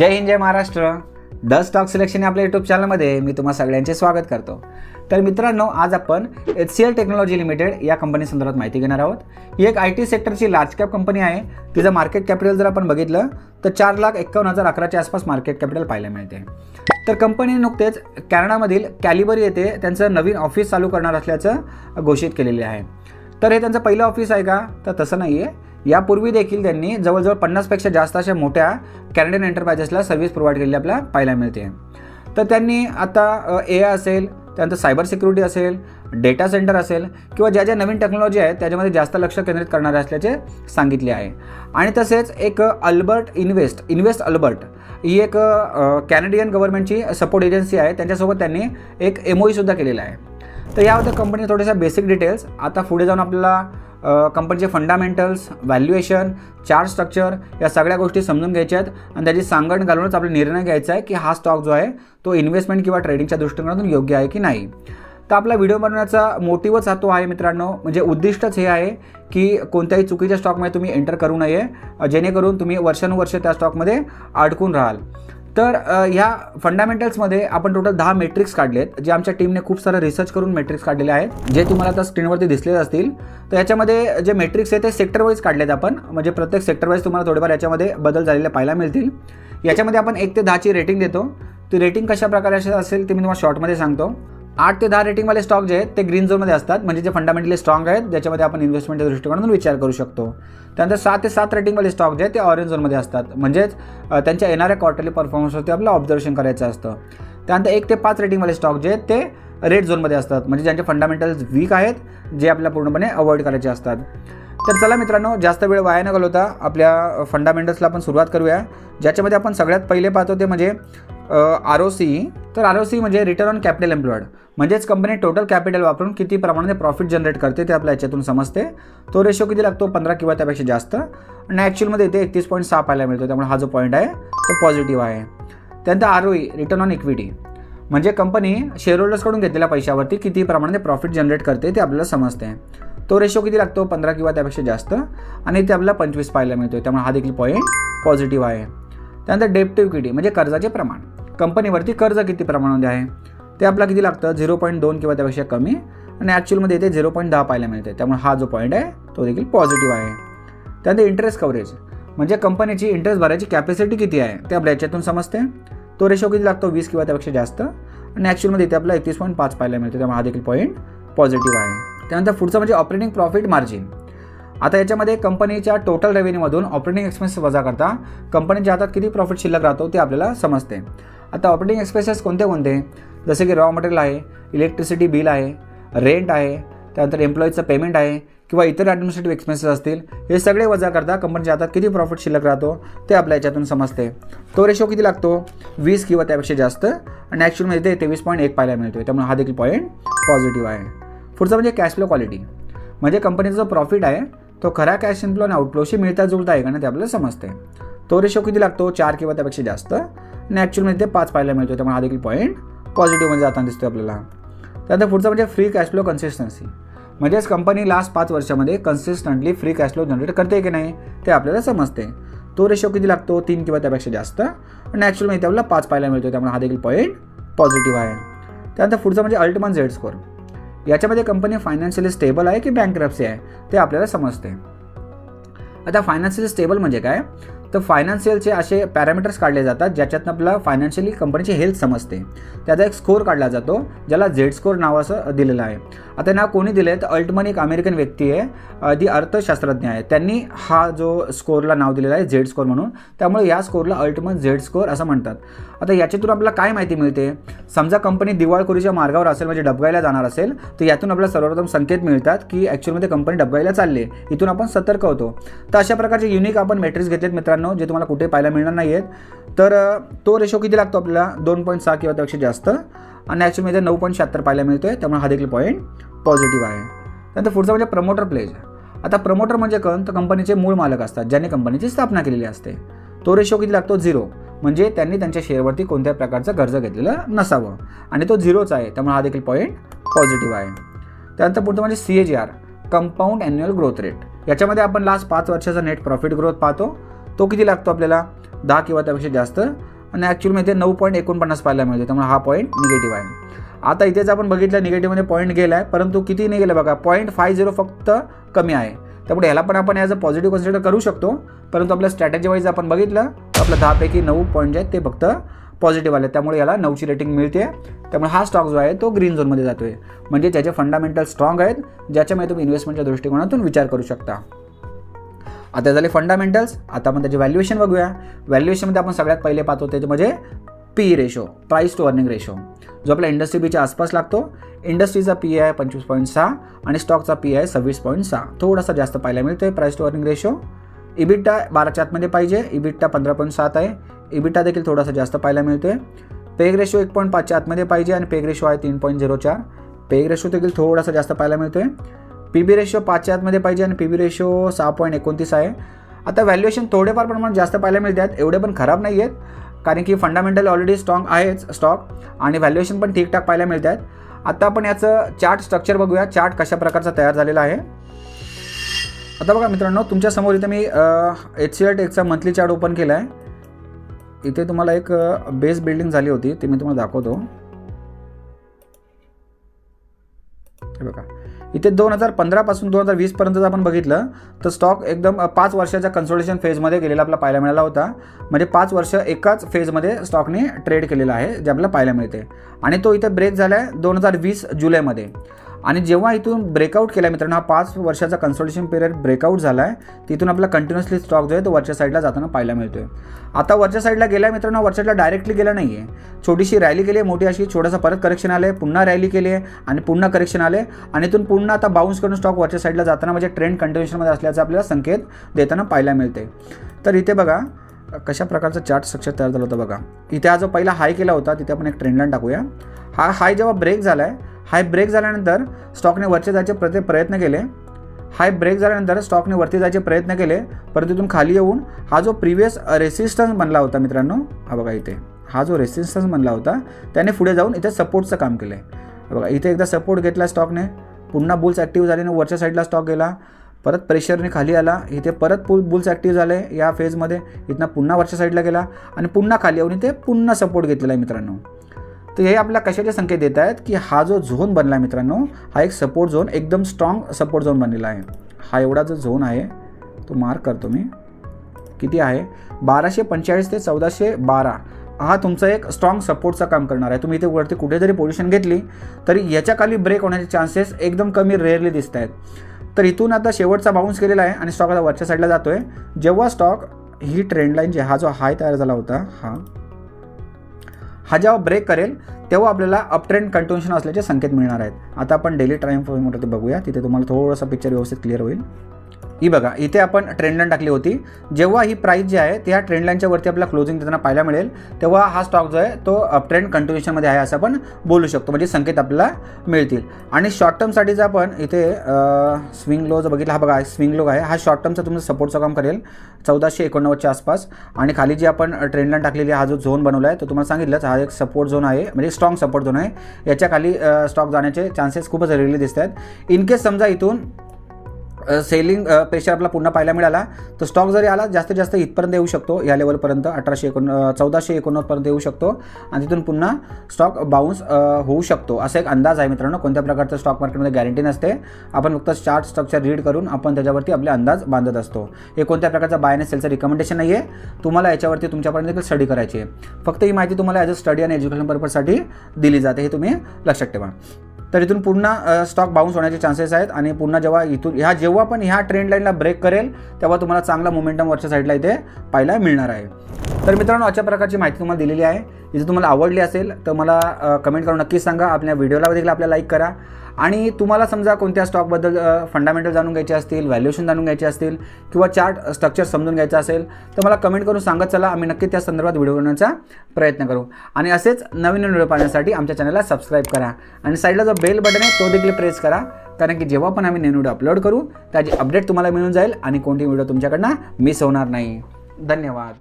जय हिंद जय Maharashtra. The stock selection या आपल्या यूट्यूब चॅनलमध्ये मी तुम्हा सगळ्यांचे स्वागत करतो. तर मित्रांनो आज आपण H C L technology limited या कंपनी संदर्भात माहिती घेणार आहोत. ही एक आय टी सेक्टरची लार्ज कॅप कंपनी आहे. तिचं मार्केट कॅपिटल जर आपण बघितलं तर चार लाख एक्कावन्न हजार अकराच्या आसपास मार्केट कॅपिटल पाहायला मिळते. तर कंपनीने नुकतेच कॅनडामधील कॅलिबरी येथे त्यांचं नवीन ऑफिस चालू करणार असल्याचं घोषित केलेले आहे. तर हे त्यांचं पहिलं ऑफिस आहे का? तर तसं नाही आहे यापूर्वी देखील त्यांनी जवळजवळ पन्नासपेक्षा जास्त अशा मोठ्या कॅनडियन एंटरप्राइजेसला सर्व्हिस प्रोव्हाइड केलेली आपल्याला पाहायला मिळते. तर त्यांनी आता ए आय असेल त्यानंतर सायबर सिक्युरिटी असेल डेटा सेंटर असेल किंवा ज्या ज्या नवीन टेक्नॉलॉजी आहेत त्याच्यामध्ये जास्त लक्ष केंद्रित करणारे असल्याचे सांगितले आहे. आणि तसेच एक अल्बर्ट इन्व्हेस्ट इन्व्हेस्ट अल्बर्ट ही एक कॅनेडियन गव्हर्नमेंटची सपोर्ट एजन्सी आहे. त्यांच्यासोबत त्यांनी एक एम सुद्धा केलेला आहे. तर याबद्दल कंपनी थोड्याशा बेसिक डिटेल्स आता पुढे जाऊन आपल्याला कंपनीचे फंडामेंटल्स व्हॅल्युएशन चार्ट स्ट्रक्चर या सगळ्या गोष्टी समजून घ्यायच्या आहेत. आणि त्याची सांगण घालूनच आपला निर्णय घ्यायचा आहे की हा स्टॉक जो आहे तो इन्व्हेस्टमेंट किंवा ट्रेडिंगच्या दृष्टिकोनातून योग्य आहे की नाही. तर आपला व्हिडिओ बनवण्याचा मोटिवच हा तो आहे मित्रांनो. म्हणजे उद्दिष्टच हे आहे की कोणत्याही चुकीच्या स्टॉकमध्ये तुम्ही एंटर करू नये. जेणेकरून तुम्ही वर्षानुवर्ष त्या स्टॉकमध्ये अडकून राहाल. तर ह्या फंडामेंटल्समध्ये आपण टोटल दहा मेट्रिक्स काढले आहेत जे आमच्या टीमने खूप सारं रिसर्च करून मेट्रिक्स काढलेले आहेत जे तुम्हाला आता स्क्रीनवरती दिसले असतील. तर याच्यामध्ये जे मेट्रिक्स आहे ते सेक्टर वाईज काढलेत आपण. म्हणजे प्रत्येक सेक्टर वाईज तुम्हाला थोडेफार याच्यामध्ये बदल झालेले पाहायला मिळतील. याच्यामध्ये आपण एक ते दहाची रेटिंग देतो. ती रेटिंग कशा प्रकारे असेल ते मी तुम्हाला शॉर्टमध्ये सांगतो. आठ ते दहा रेटिंगवाले स्टॉक जे आहेत ते ग्रीन झोनमध्ये असतात. म्हणजे जे फंडामेंटली स्ट्रॉंग आहेत ज्याच्यामध्ये आपण इन्व्हेस्टमेंटच्या दृष्टिकोनातून विचार करू शकतो. त्यानंतर सात ते सात रेटिंगवाले स्टॉक जे आहेत ते ऑरेंज झोनमध्ये असतात. म्हणजेच त्यांच्या येणाऱ्या क्वार्टरली परफॉर्मन्सवरती आपलं ऑब्झर्वेशन करायचं असतं. त्यानंतर एक ते पाच रेटिंगवाले स्टॉक जे आहेत ते रेड झोनमध्ये असतात. म्हणजे ज्यांचे फंडामेंटल्स वीक आहेत जे आपल्याला पूर्णपणे अवॉइड करायचे असतात. तर चला मित्रांनो जास्त वेळ वाया न घालवता आपल्या फंडामेंटल्सला आपण सुरुवात करूया. ज्याच्यामध्ये आपण सगळ्यात पहिले पाहतो ते म्हणजे आर ओ सी तर आर ओ सी म्हणजे रिटर्न ऑन कॅपिटल एम्प्लॉयड म्हणजेच कंपनी टोटल कॅपिटल वापरून किती प्रमाणात प्रॉफिट जनरेट करते ते आपल्या याच्यातून समजते. तो रेशो किती लागतो? पंधरा किंवा त्यापेक्षा जास्त. आणि ॲक्च्युअलमध्ये इथे एकतीस पॉईंट सहा पाहायला मिळतो. त्यामुळे हा जो पॉईंट आहे तो पॉझिटिव्ह आहे. त्यानंतर R O E return on equity म्हणजे कंपनी शेअरहोल्डर्सकडून घेतलेल्या पैशावरती किती प्रमाणात प्रॉफिट जनरेट करते ते आपल्याला समजते. तो रेशो किती लागतो? पंधरा किंवा त्यापेक्षा जास्त. आणि ते आपल्याला पंचवीस पाहायला मिळतो त्यामुळे हा देखील पॉईंट पॉझिटिव्ह आहे. त्यानंतर डेप्ट इक्विटी म्हणजे कर्जाचे प्रमाण. कंपनीवरती कर्ज किती प्रमाणामध्ये आहे? ते आपला किती लागतं? झिरो पॉईंट दोन किंवा त्यापेक्षा कमी. आणि ॲक्च्युअलमध्ये येते झिरो पॉईंट दहा पाहायला मिळते त्यामुळे हा जो पॉईंट आहे तो देखील पॉझिटिव्ह आहे. त्यानंतर इंटरेस्ट कव्हरेज म्हणजे कंपनीची इंटरेस्ट भरायची कॅपॅसिटी किती आहे ते आपल्या याच्यातून समजते. तो रेशो किती लागतो? वीस किंवा त्यापेक्षा जास्त. आणि ॲक्च्युअलमध्ये इथे आपला एकतीस पॉईंट पाच पाहायला मिळतो त्यामुळे हा देखील पॉईंट पॉझिटिव्ह आहे. त्यानंतर पुढचं म्हणजे ऑपरेटिंग प्रॉफिट मार्जिन आता याच्यामध्ये कंपनीच्या टोटल रेव्हेन्यूमधून ऑपरेटिंग एक्सपेन्स वजा करता कंपनीच्या हातात किती प्रॉफिट शिल्लक राहतो ते आपल्याला समजते. आता ऑपरेटिंग एक्सपेन्सेस कोणते कोणते? जसे की रॉ मटेरियल आहे इलेक्ट्रिसिटी बिल आहे रेंट आहे त्यानंतर एम्प्लॉईजचं पेमेंट आहे किंवा इतर ॲडमिनिस्ट्रेटिव्ह एक्सपेन्सेस असतील हे सगळे वजा करता कंपनीच्या हातात किती प्रॉफिट शिल्लक राहतो ते आपल्या याच्यातून समजते. तो रेशो किती लागतो? वीस किंवा त्यापेक्षा जास्त आणि ॲक्च्युअलमध्ये ते तेवीस पॉईंट एक पाहायला मिळतो त्यामुळे हा देखील पॉईंट पॉझिटिव्ह आहे. पुढचं म्हणजे कॅश फ्लो क्वालिटी म्हणजे कंपनीचा जो प्रॉफिट आहे तो खरा कॅश इनफ्लो आणि आउटफ्लोशी मिळता जुळता आहे का ना ते आपल्याला समजते. तो रेशो किती लागतो? चार किंवा त्यापेक्षा जास्त. आणि ॲक्च्युअलमध्ये ते पाच पाहायला मिळतो त्यामुळे हा देखील पॉईंट पॉझिटिव्हमध्ये जाताना दिसतो आपल्याला. त्यानंतर पुढचं म्हणजे फ्री कॅश फ्लो कन्सिस्टन्सी म्हणजेच कंपनी लास्ट पाच वर्षामध्ये consistently free cash flow generate करते की नाही ते आपल्याला समजते. तो रेशो किती लागतो? तीन किंवा त्यापेक्षा जास्त. आणि ॲक्च्युअलमध्ये आपल्याला पाच पाहायला मिळतो त्यामुळे हा देखील पॉईंट पॉझिटिव्ह आहे. त्यानंतर पुढचं म्हणजे अल्टमन झेड स्कोर याच्यामध्ये कंपनी फायनान्शियली स्टेबल आहे की बँक आहे ते आपल्याला समजते. आता फायनान्शियली स्टेबल म्हणजे काय? तर फायनान्शियलचे असे पॅरामीटर्स काढले जातात ज्याच्यातनं आपल्याला फायनान्शियली कंपनीची हेल्थ समजते. त्याचा एक स्कोर काढला जातो ज्याला झेड स्कोर नाव असं दिलेलं आहे. आता ना कोणी दिले तर अल्टमन एक अमेरिकन व्यक्ती आहे जी अर्थशास्त्रज्ञ आहे. त्यांनी हा जो स्कोरला नाव दिलेला आहे झेड स्कोर म्हणून त्यामुळे या स्कोरला अल्टमन झेड स्कोर असं म्हणतात. आता याच्यातून आपल्याला काय माहिती मिळते? समजा कंपनी दिवाळखोरीच्या मार्गावर असेल म्हणजे डबगायला जाणार असेल तर यातून आपल्याला सर्वप्रथम संकेत मिळतात की ॲक्च्युअलमध्ये कंपनी डबगायला चालली. इथून आपण सतर्क होतो. तर अशा प्रकारचे युनिक आपण मेट्रिक्स घेतलेत मित्रांनो. जे तुम्हाला कुठे पाहायला मिळणार नाही आहेत तर तो रेशो किती लागतो आपल्याला? दोन पॉईंट सहा किंवा त्यापेक्षा जास्त. आणि ॲक्च्युअलमध्ये नऊ पॉईंट शहात्तर पाहायला मिळतो आहे त्यामुळे हा देखील पॉईंट पॉझिटिव्ह आहे. त्यानंतर पुढचं म्हणजे प्रमोटर प्लेज आता प्रमोटर म्हणजे कोण? तर कंपनीचे मूळ मालक असतात ज्यांनी कंपनीची स्थापना केलेली असते. तो रेशो किती लागतो? झिरो म्हणजे त्यांनी त्यांच्या शेअरवरती कोणत्या प्रकारचं कर्ज घेतलेलं नसावं. आणि तो झिरोच आहे त्यामुळे हा देखील पॉईंट पॉझिटिव्ह आहे. त्यानंतर पुढचं म्हणजे C A G R compound annual growth rate याच्यामध्ये आपण लास्ट पाच वर्षाचा नेट प्रॉफिट ग्रोथ पाहतो. तो किती लागतो आपल्याला? दहा किंवा त्यापेक्षा जास्त. आणि ॲक्च्युअली इथे नऊ पॉईंट एकोणपन्नास पाहायला मिळते त्यामुळे हा पॉईंट निगेटिव्ह आहे. आता इथेच आपण बघितलं निगेटिव्हमध्ये पॉईंट गेला आहे परंतु किती नाही गेलं बघा पॉईंट फाय झिरो फक्त कमी आहे. त्यामुळे ह्याला पण आपण ॲज अ पॉझिटिव्ह कन्सिडर करू शकतो. परंतु आपल्या स्ट्रॅटेजी वाईज आपण बघितलं तर आपलं दहापैकी नऊ पॉईंट जे आहेत ते फक्त पॉझिटिव्ह आले. त्यामुळे याला नऊची रेटिंग मिळते. त्यामुळे हा स्टॉक जो आहे तो ग्रीन झोनमध्ये जातो आहे म्हणजे त्याचे फंडामेंटल स्ट्रॉंग आहेत ज्याच्यामुळे तुम्ही इन्व्हेस्टमेंटच्या दृष्टिकोनातून विचार करू शकता. आता झाले फंडामेंटल्स आता आपण त्याचे व्हॅल्युएशन बघूया. व्हॅल्युएशनमध्ये आपण सगळ्यात पहिले पाहतो ते म्हणजे P ratio price to earning ratio जो आपला इंडस्ट्री बीच्या आसपास लागतो. इंडस्ट्रीचा पी आहे पंचवीस पॉईंट सहा आणि स्टॉकचा पी आहे सव्वीस पॉईंट सहा. थोडासा जास्त पाहायला मिळतो price to earning ratio EBITDA बाराच्या आतमध्ये पाहिजे. इबिट्टा पंधरा पॉईंट सात आहे. इबिटा देखील थोडासा जास्त पाहायला मिळतो आहे पेग रेशो एक पॉईंट पाचच्या आतमध्ये पाहिजे आणि पेग रेशो आहे तीन पॉईंट झिरो चार. पेग रेशो देखील थोडासा जास्त पाहायला मिळतो आहे पी बी रेशो पाचच्या आतमध्ये पाहिजे आणि पी बी रेशो सहा पॉईंट एकोणतीस आहे. आता व्हॅल्युएशन थोडेफार प्रमाणात जास्त पाहायला मिळते आहेत एवढे पण खराब नाही आहेत. कारण की फंडामेंटल ऑलरेडी स्ट्रॉंग आहेच स्टॉक आणि व्हॅल्युएशन पण ठीकठाक पाहायला मिळतात. आता आपण याचं चार्ट स्ट्रक्चर बघूया. चार्ट कशा प्रकारचा तयार झालेला आहे. आता बघा मित्रांनो तुमच्यासमोर इथे मी एच सी आर टेकचा मंथली चार्ट ओपन केला आहे इथे तुम्हाला एक बेस बिल्डिंग झाली होती. ते मी तुम्हाला दाखवतो. हे बघा. इथे दोन हजार पंधरापासून दोन हजार वीसपर्यंत जर आपण बघितलं तर स्टॉक एकदम पाच वर्षाच्या कन्सोल्टेशन फेजमध्ये गेलेला आपला पाहायला मिळाला होता. म्हणजे पाच वर्ष एकाच फेजमध्ये स्टॉकने ट्रेड केलेला आहे जे आपल्याला पाहायला मिळते. आणि तो इथे ब्रेक झाला आहे दोन हजार वीस जुलैमध्ये. आणि जेव्हा इथून ब्रेकआउट केला मित्रांनो हा पाच वर्षाचा कन्सल्टेशन पिरियड ब्रेकआउट झाला आहे तिथून आपला कंटिन्युअसली स्टॉक जो आहे तो वरच्या साईडला जाताना पाहायला मिळतोय. आता वरच्या साईडला गेला मित्रांनो वरच्या साईडला डायरेक्टली गेला नाही आहे छोटीशी रॅली केली आहे मोठी अशी छोटासा परत करेक्शन आले पुन्हा रॅली केली आहे आणि पुन्हा करेक्शन आले आणि इथून पुन्हा आता बाउन्स करून स्टॉक वरच्या साईडला जाताना म्हणजे ट्रेंड कंटिन्युएशनमध्ये असल्याचा आपल्याला संकेत देताना पाहायला मिळते तर इथे बघा कशा प्रकारचा चार्ट स्ट्रक्चर तयार झालं होतं बघा. इथे हा जो पहिला हाय केला होता तिथे आपण एक ट्रेंडलाईन टाकूया. हा हाय जेव्हा ब्रेक झाला आहे हाय ब्रेक झाल्यानंतर स्टॉकने वरचे जायचे प्रत्येक प्रयत्न केले. हाय ब्रेक झाल्यानंतर स्टॉकने वरती जायचे प्रयत्न केले परंतु तिथून खाली येऊन हा जो प्रिव्हियस रेसिस्टन्स बनला होता मित्रांनो हा बघा इथे. हा जो रेसिस्टन्स बनला होता त्याने पुढे जाऊन इथे सपोर्टचं काम केलं. आहे बघा इथे एकदा सपोर्ट घेतला स्टॉकने पुन्हा बुल्स ॲक्टिव्ह झाले आणि वरच्या साईडला स्टॉक गेला. परत प्रेशरने खाली आला इथे परत पुल बुल्स ॲक्टिव्ह झाले या फेजमध्ये इथनं पुन्हा वरच्या साईडला गेला आणि पुन्हा खाली येऊन इथे पुन्हा सपोर्ट घेतलेला आहे मित्रांनो. तर हे आपल्याला कशाचे संकेत देत आहेत की हा जो झोन बनला आहे मित्रांनो हा एक सपोर्ट झोन एकदम स्ट्रॉंग सपोर्ट झोन बनलेला आहे. हा एवढा जो झोन आहे तो मार्क करतो मी. किती आहे? बाराशे पंचेचाळीस ते चौदाशे बारा. हा तुमचा एक स्ट्रॉंग सपोर्टचा काम करणार आहे. तुम्ही इथे वरती कुठे जरी पोझिशन घेतली तरी याच्या खाली ब्रेक होण्याचे चान्सेस एकदम कमी रेअरली दिसत आहेत. तर इथून आता शेवटचा बाउन्स केलेला आहे आणि स्टॉक आता वरच्या साईडला जातो आहे जेव्हा स्टॉक ही ट्रेंडलाईन जे हा जो हाय तयार झाला होता हा हा जेव्हा ब्रेक करेल तेव्हा आपल्याला अपट्रेंड ट्रेंड असल्याचे संकेत मिळणार आहेत. आता आपण डेली टाईम फ्रेमवरती बघूया. तिथे तुम्हाला थोडंसं पिक्चर व्यवस्थित क्लिअर होईल. ही बघा इथे आपण ट्रेंडलाईन टाकली होती. जेव्हा ही प्राईस जी आहे त्या ट्रेंडलाईनच्या वरती आपल्याला क्लोजिंग देताना पाहायला मिळेल. तेव्हा हा स्टॉक जो आहे तो अप ट्रेंड कंटिन्युएशनमध्ये आहे असं आपण बोलू शकतो. म्हणजे संकेत आपल्याला मिळतील. आणि शॉर्ट टर्मसाठी जर आपण इथे स्विंग लो जर बघितला हा बघा स्विंग लो आहे. हा शॉर्ट टर्मचा तुमचं सपोर्टचं काम करेल. चौदाशे एकोणनव्वदच्या आसपास. आणि खाली जी आपण ट्रेंडलाईन टाकलेली हा जो झोन बनवला आहे तो तुम्हाला सांगितलंच हा एक सपोर्ट झोन आहे. म्हणजे स्ट्रॉंग सपोर्ट झोन आहे. याच्या खाली स्टॉक जाण्याचे चान्सेस खूपच रेअरली दिसत आहेत इन केस समजा इथून सेलिंग प्रेशर आपला पुन्हा पाहायला मिळाला. तर स्टॉक जरी आला जास्तीत जास्त इथपर्यंत येऊ शकतो. या लेवलपर्यंत अठराशे एकोण चौदाशे एकोणनव्वदपर्यंत येऊ शकतो. आणि तिथून पुन्हा स्टॉक बाउन्स होऊ शकतो. असा एक अंदाज आहे मित्रांनो. कोणत्या प्रकारचं स्टॉक मार्केटमध्ये गॅरंटी नसते. आपण फक्त चार्ट स्ट्रक्चर रीड करून आपण त्याच्यावरती आपले अंदाज बांधत असतो. हे कोणत्या प्रकारचं बाय आणि सेलचं रिकमेंडेशन नाही आहे तुम्हाला याच्यावरती तुमच्यापर्यंत देखील स्टडी करायची आहे. फक्त ही माहिती तुम्हाला ॲज अ स्टडी आणि एज्युकेशन पर्पजसाठी दिली जाते. हे तुम्ही लक्षात ठेवा. तर इथून पुन्हा स्टॉक बाउन्स होण्याचे चान्सेस आहेत आणि पुन्हा जेव्हा इथून ह्या जेव्हा पण ह्या ट्रेंड लाईनला ब्रेक करेल तेव्हा तुम्हाला चांगला मोमेंटम वरच्या साईडला इथे पाहायला मिळणार आहे. तर मित्रांनो अशा प्रकारची माहिती तुम्हाला दिलेली आहे. इथे तुम्हाला आवडली असेल तर मला कमेंट करून नक्कीच सांगा. आपल्या व्हिडिओला देखील आपल्याला लाईक करा. आणि तुम्हाला समजा कोणत्या स्टॉकबद्दल फंडामेंटल जाणून घ्यायचे असतील व्हॅल्युएशन जाणून घ्यायचे असतील किंवा चार्ट स्ट्रक्चर समजून घ्यायचं असेल तर मला कमेंट करून सांगत चला आम्ही नक्की त्या संदर्भात व्हिडिओ बनवण्याचा प्रयत्न करू. आणि असेच नवीन नवीन व्हिडिओ पाहण्यासाठी आमच्या चॅनलला सबस्क्राईब करा. आणि साईडला जो बेल बटन आहे तो देखील प्रेस करा. कारण की जेव्हा पण आम्ही नवीन व्हिडिओ अपलोड करू त्याची अपडेट तुम्हाला मिळून जाईल आणि कोणती व्हिडिओ तुमच्याकडनं मिस होणार नाही. धन्यवाद.